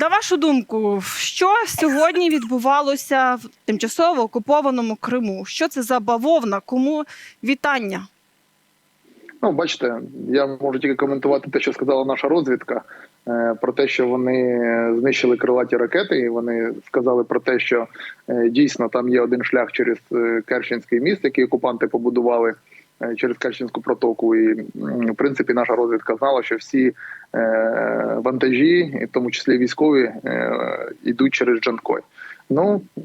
На вашу думку, що сьогодні відбувалося в тимчасово окупованому Криму? Що це за бавовна? Кому вітання? Ну, бачите, я можу тільки коментувати те, що сказала наша розвідка, е, про те, що вони знищили крилаті ракети, і вони сказали про те, що е, дійсно там є один шлях через е, Керченський міст, який окупанти побудували через Керченську протоку. І в принципі наша розвідка знала, що всі е, вантажі, в тому числі військові, е, йдуть через Джанкой. Ну е,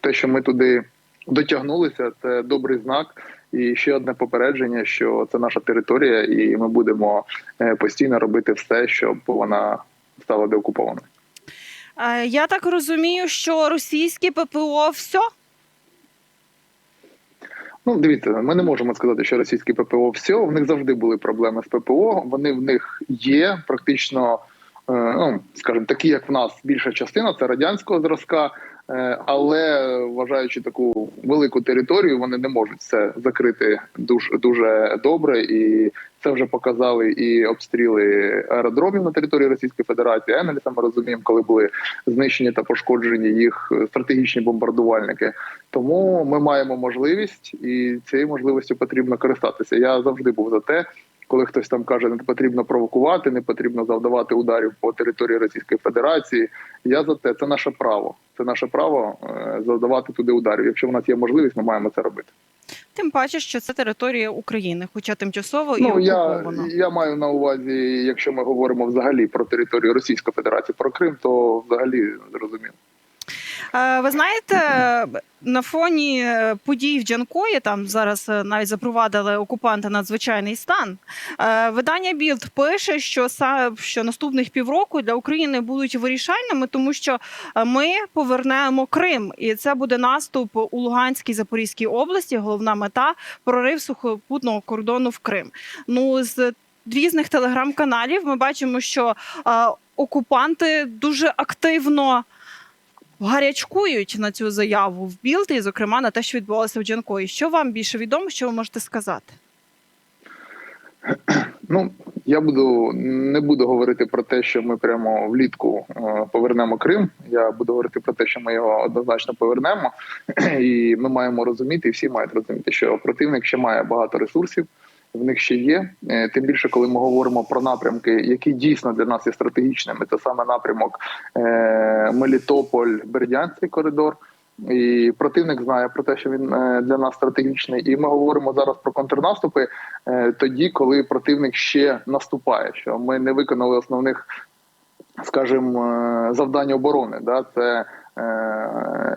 те, що ми туди дотягнулися, це добрий знак. І ще одне попередження, що це наша територія, і ми будемо е, постійно робити все, щоб вона стала деокупованою. Е, Я так розумію, що російське ППО все? Ну, дивіться, ми не можемо сказати, що російське ППО все. В них завжди були проблеми з ППО. Вони в них є практично, е, ну скажімо, такі, як в нас більша частина, це радянського зразка. Е, Але вважаючи таку велику територію, вони не можуть все закрити дуже дуже добре, і це вже показали і обстріли аеродромів на території Російської Федерації. Енельса ми розуміємо, коли були знищені та пошкоджені їх стратегічні бомбардувальники. Тому ми маємо можливість, і цією можливістю потрібно користатися. Я завжди був за те. Коли хтось там каже, не потрібно провокувати, не потрібно завдавати ударів по території Російської Федерації. Я за те, це наше право. Це наше право е, завдавати туди ударів. Якщо в нас є можливість, ми маємо це робити. Тим паче, що це територія України, хоча тимчасово і Ну я, я маю на увазі, якщо ми говоримо взагалі про територію Російської Федерації, про Крим, то взагалі зрозуміло. Е, Ви знаєте, на фоні е, подій в Джанкої там зараз е, навіть запровадили окупанти надзвичайний стан. Видання Білд пише, що що наступних півроку для України будуть вирішальними, тому що ми повернемо Крим, і це буде наступ у Луганській Запорізькій області. Головна мета прорив сухопутного кордону в Крим. Ну з різних телеграм-каналів ми бачимо, що окупанти дуже активно гарячкують на цю заяву в Білд, і, зокрема, на те, що відбувалося в Джанкої. Що вам більше відомо, що ви можете сказати? Ну я буду не буду говорити про те, що ми прямо влітку е, повернемо Крим. Я буду говорити про те, що ми його однозначно повернемо, і ми маємо розуміти, і всі мають розуміти, що противник ще має багато ресурсів. В них ще є. Е, Тим більше, коли ми говоримо про напрямки, які дійсно для нас є стратегічними, це саме напрямок е, Мелітополь, Бердянський коридор. І противник знає про те, що він е, для нас стратегічний, і ми говоримо зараз про контрнаступи тоді, коли противник ще наступає. Що ми не виконали основних, скажімо, завдань оборони. Да, це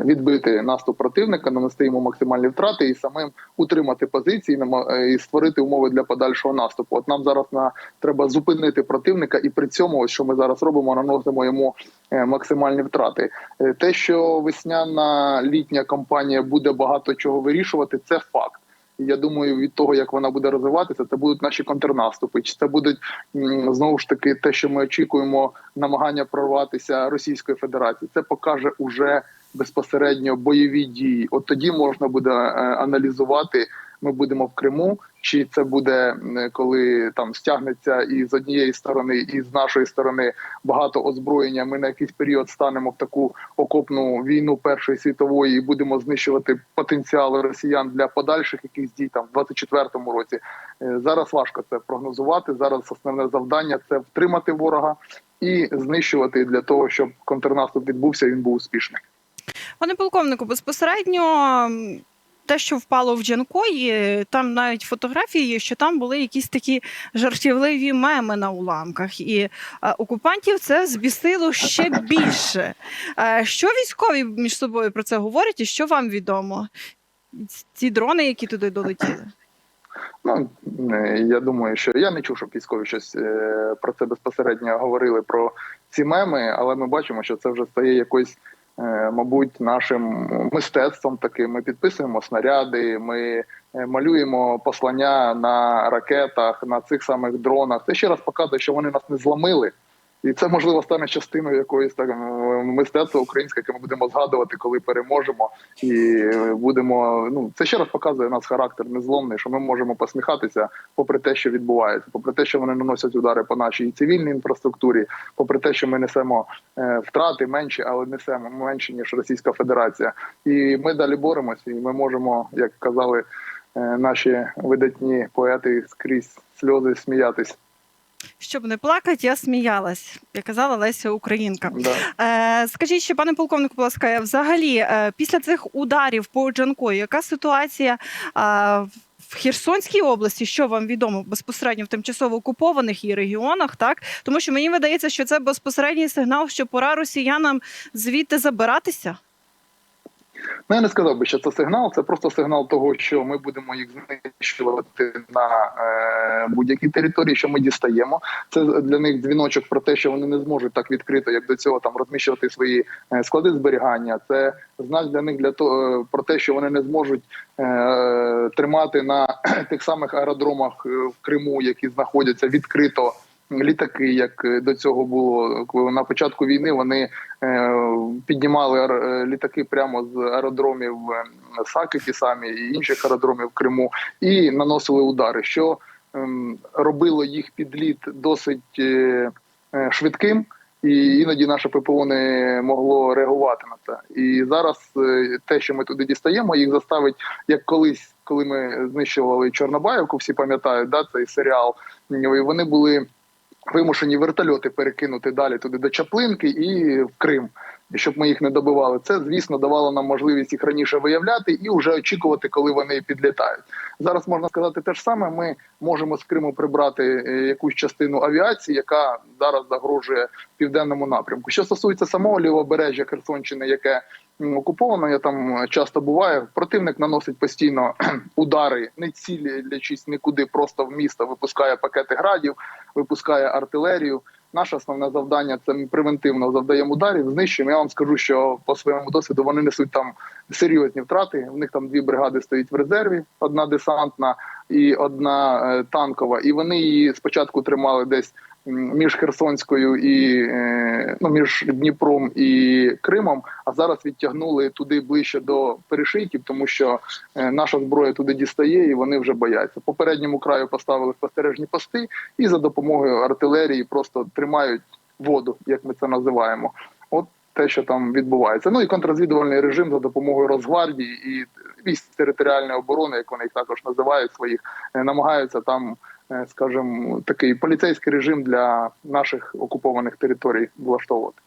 відбити наступ противника, нанести йому максимальні втрати і самим утримати позиції е, і створити умови для подальшого наступу. От нам зараз на треба зупинити противника, і при цьому, ось що ми зараз робимо, наносимо йому е, максимальні втрати. Е, Те, що весняна літня кампанія буде багато чого вирішувати, це факт. Я думаю, від того, як вона буде розвиватися, це будуть наші контрнаступи. Чи це будуть знову ж таки те, що ми очікуємо, намагання прорватися Російської Федерації. Це покаже уже безпосередньо бойові дії. От тоді можна буде е, аналізувати. Ми будемо в Криму, чи це буде коли там стягнеться і з однієї сторони, і з нашої сторони багато озброєння. Ми на якийсь період станемо в таку окопну війну Першої світової і будемо знищувати потенціал росіян для подальших якихось дій там в 24-му році. Е, Зараз важко це прогнозувати. Зараз основне завдання це втримати ворога і знищувати для того, щоб контрнаступ відбувся. Він був успішний. Пане полковнику, безпосередньо те, що впало в Джанкої, там навіть фотографії є, що там були якісь такі жартівливі меми на уламках, і е, окупантів це збісило ще більше. Е, що військові між собою про це говорять, і що вам відомо? Ці дрони, які туди долетіли? Ну е, я думаю, що я не чув, щоб військові щось про це безпосередньо говорили про ці меми, але ми бачимо, що це вже стає якоюсь, е, мабуть, нашим мистецтвом. Таким ми підписуємо снаряди, ми е, малюємо послання на ракетах, на цих самих дронах. Це ще раз показує, що вони нас не зламили. І це можливо стане частиною якоїсь так е, мистецтва українське, яке ми будемо згадувати, коли переможемо, і будемо. Ну це ще раз показує наш характер незломний, що ми можемо посміхатися, попри те, що відбувається, попри те, що вони наносять удари по нашій цивільній інфраструктурі, попри те, що ми несемо е, втрати менші, але несемо менші ніж Російська Федерація. І ми далі боремося, і ми можемо, як казали е, наші видатні поети, скрізь сльози сміятись. Щоб не плакати, я сміялась, як казала Леся Українка. Да. Е, скажіть ще, пане полковнику, будь ласка, взагалі, е, після цих ударів по Джанкою, яка ситуація е, в Херсонській області? Що вам відомо безпосередньо в тимчасово окупованих її регіонах? Так тому що мені видається, що це безпосередній сигнал, що пора росіянам звідти забиратися. Ну, я не сказав би, що це сигнал. Це просто сигнал того, що ми будемо їх знищувати на е, будь-якій території, що ми дістаємо. Це для них дзвіночок про те, що вони не зможуть так відкрито, як до цього там розміщувати свої е, склади зберігання. Це знак для них для того про те, що вони не зможуть е, тримати на тих самих аеродромах е, в Криму, які знаходяться відкрито. Літаки, як е, до цього було на початку війни, вони е, піднімали е, літаки прямо з аеродромів Саки, самі і інших аеродромів в Криму, і наносили удари, що ем, робило їх підліт досить швидким. І іноді наше ППО не могло реагувати на це. І зараз те, що ми туди дістаємо, їх заставить, як колись, коли ми знищували Чорнобаївку, всі пам'ятають, да, цей серіал. Вони були вимушені вертольоти перекинути далі туди до Чаплинки і в Крим. Щоб ми їх не добивали, це звісно давало нам можливість їх раніше виявляти і вже очікувати, коли вони підлітають. Зараз можна сказати те ж саме. Ми можемо з Криму прибрати е, якусь частину авіації, яка зараз загрожує південному напрямку. Що стосується самого лівобережжя Херсонщини, яке окуповано, я там е, часто буваю. Противник наносить постійно удари, не цілячись нікуди, просто в місто випускає пакети градів, випускає артилерію. Наше основне завдання це ми превентивно завдаємо ударів, знищуємо. Я вам скажу, що по своєму досвіду вони несуть там серйозні втрати. В них там дві бригади стоять в резерві: одна десантна і одна е, танкова. І вони її спочатку тримали десь між Херсонською і е, ну між Дніпром і Кримом. А зараз відтягнули туди ближче до перешийків, тому що е, наша зброя туди дістає, і вони вже бояться. По передньому краю поставили спостережні пости і за допомогою артилерії просто тримають воду, як ми це називаємо. От те, що там відбувається. Ну і контррозвідувальний режим за допомогою Росгвардії і військ територіальної оборони, як вони їх також називають, своїх е, намагаються там, скажімо, такий поліцейський режим для наших окупованих територій влаштовувати.